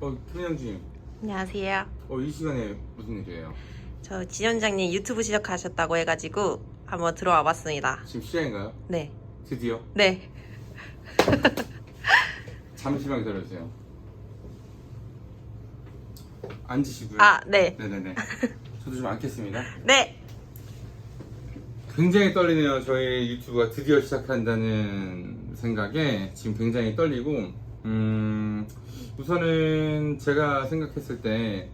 어, 김현주님. 안녕하세요. 어, 이 시간에 무슨 일이에요? 저 지점장님 유튜브 시작하셨다고 해가지고 한번 들어와 봤습니다. 지금 시작인가요? 네. 드디어? 네. 잠시만 기다려주세요. 앉으시고요. 아, 네. 네네네. 저도 좀 앉겠습니다. 네. 굉장히 떨리네요. 저희 유튜브가 드디어 시작한다는 생각에 지금 굉장히 떨리고, 음, 우선은 제가 생각했을 때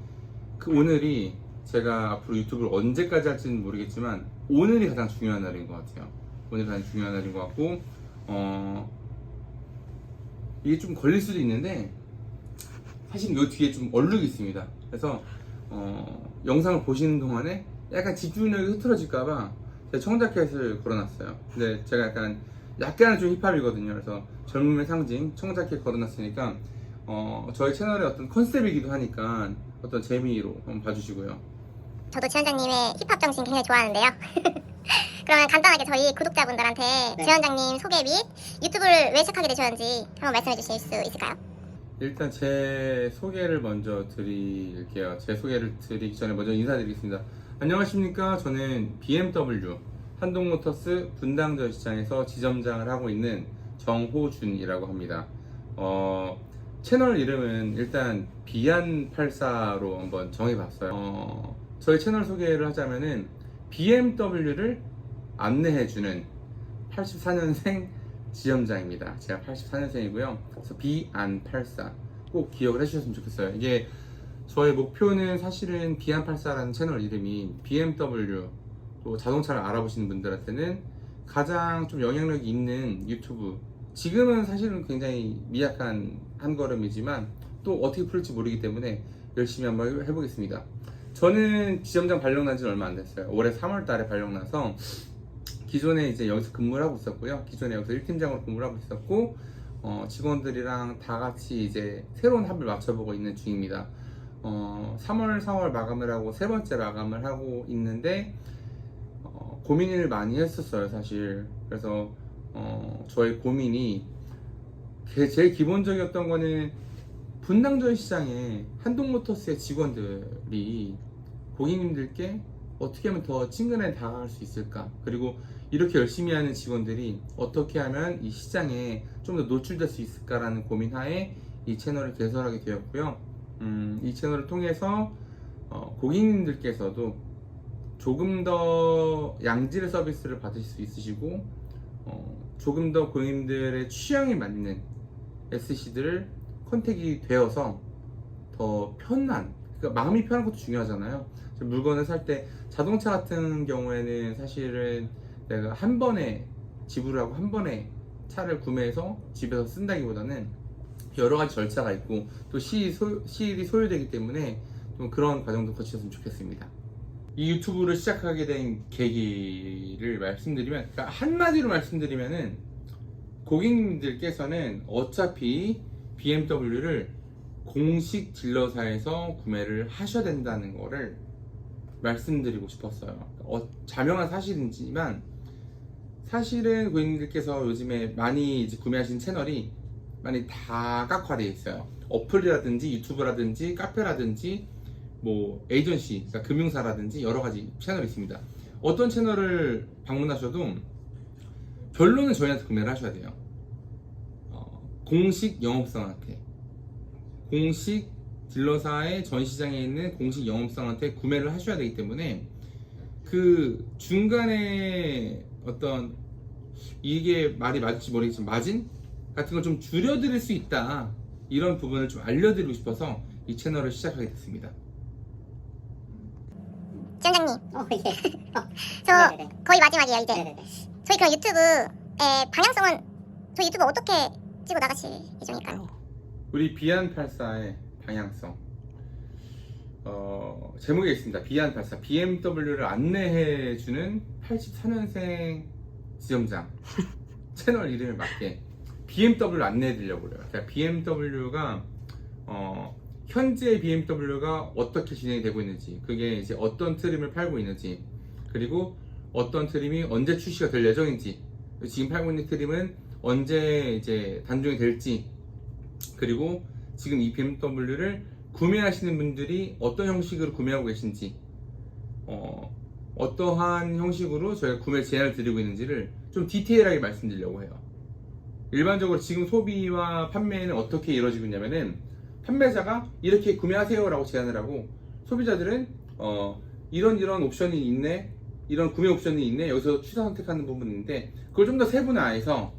그 오늘이 제가 앞으로 유튜브를 언제까지 할지는 모르겠지만 오늘이 가장 중요한 날인 것 같아요. 오늘이 가장 중요한 날인 것 같고, 어, 이게 좀 걸릴 수도 있는데 사실 이 뒤에 좀 얼룩이 있습니다. 그래서 어, 영상을 보시는 동안에 약간 집중력이 흐트러질까봐 제가 청자켓을 걸어놨어요. 근데 제가 약간 약간은 좀 힙합이거든요. 그래서 젊음의 상징 청자켓 걸어놨으니까 어, 저희 채널의 어떤 컨셉이기도 하니까 어떤 재미로 한번 봐주시고요. 저도 지원장님의 힙합 정신 굉장히 좋아하는데요. 그러면 간단하게 저희 구독자분들한테 네. 지원장님 소개 및 유튜브를 왜 시작하게 되셨는지 한번 말씀해 주실 수 있을까요? 일단 제 소개를 먼저 드릴게요. 제 소개를 드리기 전에 먼저 인사드리겠습니다. 안녕하십니까. 저는 BMW 한동모터스 분당전 시장에서 지점장을 하고 있는 정호준이라고 합니다. 어, 채널 이름은 일단 비안84로 한번 정해봤어요. 어, 저희 채널 소개를 하자면은 BMW를 안내해주는 84년생 지점장입니다. 제가 84년생이고요. 그래서 비안84 꼭 기억을 해주셨으면 좋겠어요. 이게 저의 목표는 사실은 비안84라는 채널 이름이 BMW 또 자동차를 알아보시는 분들한테는 가장 좀 영향력이 있는 유튜브 지금은 사실은 굉장히 미약한 한 걸음이지만 또 어떻게 풀릴지 모르기 때문에 열심히 한번 해보겠습니다. 저는 지점장 발령 난 지는 얼마 안 됐어요. 올해 3월 달에 발령 나서 기존에 이제 여기서 근무를 하고 있었고요. 기존에 여기서 1팀장으로 근무를 하고 있었고, 어, 직원들이랑 다 같이 이제 새로운 합을 맞춰보고 있는 중입니다. 어, 3월, 4월 마감을 하고 세 번째 마감을 하고 있는데, 어, 고민을 많이 했었어요, 사실. 그래서, 어, 저의 고민이 게- 제일 기본적이었던 거는 분당전 시장에 한동모터스의 직원들이 고객님들께 어떻게 하면 더 친근하게 다가갈 수 있을까? 그리고 이렇게 열심히 하는 직원들이 어떻게 하면 이 시장에 좀 더 노출될 수 있을까라는 고민하에 이 채널을 개설하게 되었고요. 음, 이 채널을 통해서 어, 고객님들께서도 조금 더 양질의 서비스를 받으실 수 있으시고 어, 조금 더 고객님들의 취향에 맞는 SC들을 컨택이 되어서 더 편한 그러니까 마음이 편한 것도 중요하잖아요. 물건을 살 때 자동차 같은 경우에는 사실은 내가 한 번에 지불을 하고 한 번에 차를 구매해서 집에서 쓴다기보다는 여러 가지 절차가 있고 또 시일이, 소, 시일이 소요되기 때문에 좀 그런 과정도 거치셨으면 좋겠습니다. 이 유튜브를 시작하게 된 계기를 말씀드리면 그러니까 한마디로 말씀드리면은 고객님들께서는 어차피 BMW를 공식 딜러사에서 구매를 하셔야 된다는 거를 말씀드리고 싶었어요. 어, 자명한 사실이지만 사실은 고객님들께서 요즘에 많이 구매하신 채널이 많이 다각화되어 있어요. 어플이라든지 유튜브라든지 카페라든지 뭐 에이전시, 그러니까 금융사라든지 여러 가지 채널이 있습니다. 어떤 채널을 방문하셔도 결론은 저희한테 구매를 하셔야 돼요. 어, 공식 영업사한테 공식 딜러사의 전시장에 있는 공식 영업사한테 구매를 하셔야 되기 때문에 그 중간에 어떤 이게 말이 맞을지 모르겠지만 마진 같은 걸 좀 줄여드릴 수 있다 이런 부분을 좀 알려드리고 싶어서 이 채널을 시작하게 됐습니다. 지원장님, 어, 예. 저 네네네. 거의 마지막이에요 이제. 네네네. 저희 그럼 유튜브의 방향성은 저희 유튜브 어떻게 찍어 나가실 예정일까요? 우리 비안 84의 방향성 어, 제목에 있습니다. 비안 84 BMW를 안내해 주는 84년생 지점장 채널 이름에 맞게 BMW를 안내해 드리려고 그래요. 그러니까 BMW가 어, 현재 BMW가 어떻게 진행이 되고 있는지 그게 이제 어떤 트림을 팔고 있는지 그리고 어떤 트림이 언제 출시가 될 예정인지 지금 팔고 있는 트림은 언제 이제 단종이 될지 그리고 지금 이 BMW를 구매하시는 분들이 어떤 형식으로 구매하고 계신지 어, 어떠한 형식으로 저희가 구매 제한을 드리고 있는지를 좀 디테일하게 말씀드리려고 해요. 일반적으로 지금 소비와 판매는 어떻게 이루어지고 있냐면은 판매자가 이렇게 구매하세요라고 제안을 하고 소비자들은 어, 이런 이런 옵션이 있네 이런 구매 옵션이 있네 여기서 취사 선택하는 부분인데 그걸 좀 더 세분화해서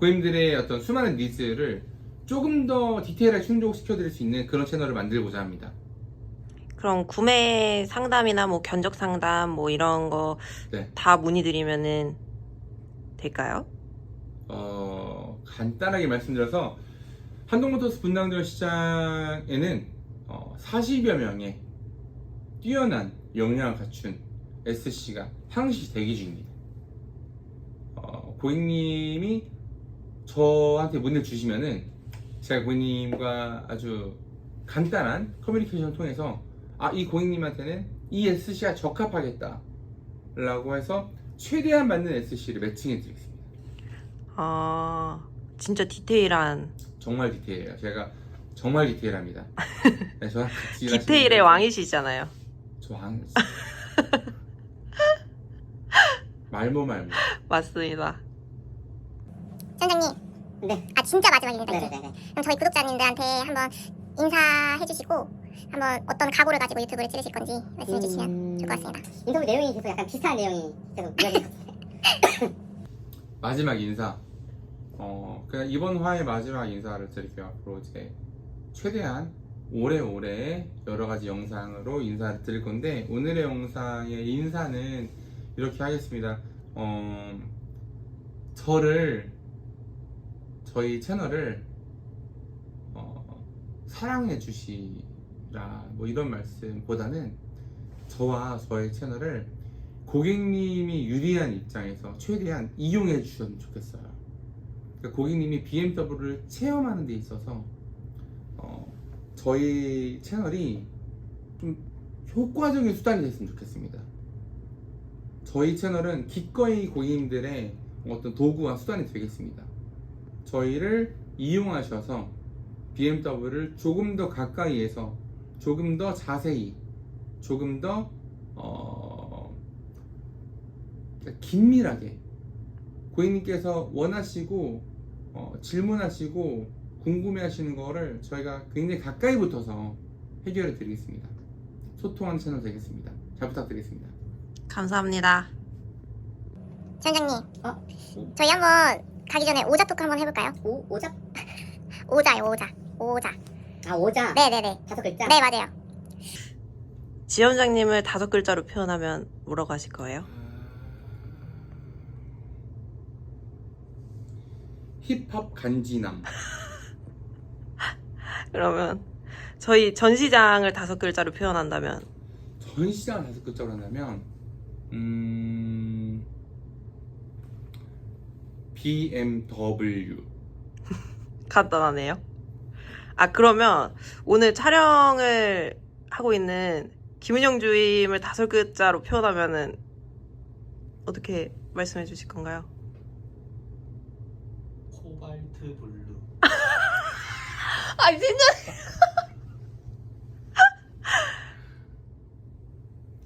고객님들의 어떤 수많은 니즈를 조금 더 디테일하게 충족시켜 드릴 수 있는 그런 채널을 만들고자 합니다. 그럼 구매 상담이나 뭐 견적 상담 뭐 이런 거다 네. 문의드리면은 될까요? 어, 간단하게 말씀드려서 한동모터스 분당전 시장에는 어, 40여 명의 뛰어난 역량을 갖춘 SC가 항시 대기 중입니다. 어, 고객님이 저한테 문의를 주시면은 제가 고객님과 아주 간단한 커뮤니케이션을 통해서 아, 이 고객님한테는 이 SC가 적합하겠다 라고 해서 최대한 맞는 SC를 매칭해 드리겠습니다. 아, 진짜 디테일한 정말 디테일해요. 제가 정말 디테일합니다. 네, 저랑 같이 일하시는 디테일의 왕이시잖아요. 저 왕. 말모 말모. 맞습니다. 선장님. 네. 아 진짜 마지막입니다. 이게. 네네네. 그럼 저희 구독자님들한테 한번 인사해 주시고 한번 어떤 각오를 가지고 유튜브를 찍으실 건지 말씀해 주시면 음, 좋을 것 같습니다. 인터뷰 내용이 계속 약간 비슷한 내용이 계속 이어질 것 같아요. 마지막 인사. 어, 그냥 이번 화의 마지막 인사를 드릴게요. 앞으로 이제 최대한 오래오래 여러 가지 영상으로 인사를 드릴 건데 오늘의 영상의 인사는 이렇게 하겠습니다. 어, 저를 저희 채널을 어, 사랑해 주시라 뭐 이런 말씀보다는 저와 저의 채널을 고객님이 유리한 입장에서 최대한 이용해 주셨으면 좋겠어요. 그러니까 고객님이 BMW를 체험하는 데 있어서 어, 저희 채널이 좀 효과적인 수단이 됐으면 좋겠습니다. 저희 채널은 기꺼이 고객님들의 어떤 도구와 수단이 되겠습니다. 저희를 이용하셔서 BMW를 조금 더 가까이에서 조금 더 자세히 조금 더 어, 긴밀하게 고객님께서 원하시고 어, 질문하시고 궁금해하시는 거를 저희가 굉장히 가까이 붙어서 해결해 드리겠습니다. 소통하는 채널 되겠습니다. 잘 부탁드리겠습니다. 감사합니다. 선장님. 어? 저희 한번 가기 전에 오자 토크 한번 해볼까요? 오 오자? 오자요 오자. 오자. 아 오자. 네네네. 다섯 글자. 네 맞아요. 지원장님을 다섯 글자로 표현하면 뭐라고 하실 거예요? 힙합 간지남. 그러면 저희 전시장을 다섯 글자로 표현한다면 전 시장을 다섯 글자로 한다면 음, BMW. 간단하네요. 아 그러면 오늘 촬영을 하고 있는 김은영 주임을 다섯 글자로 표현하면은 어떻게 말씀해 주실 건가요? 코발트 블루 아 진짜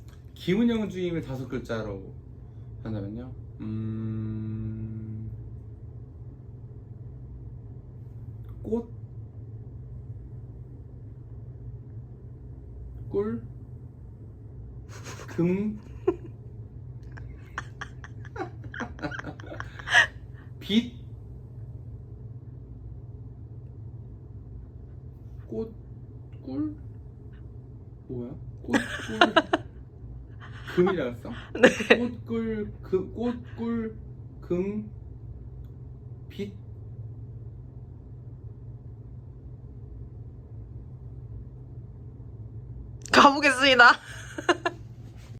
김은영 주임을 다섯 글자로 한다면요. 음, 꽃, 꿀, 금, 빛, 꽃, 꿀, 뭐야? 꽃, 꿀. 금이라 했어? 네. 꽃 꿀 그 꽃 꿀 금 빛. 가보겠습니다.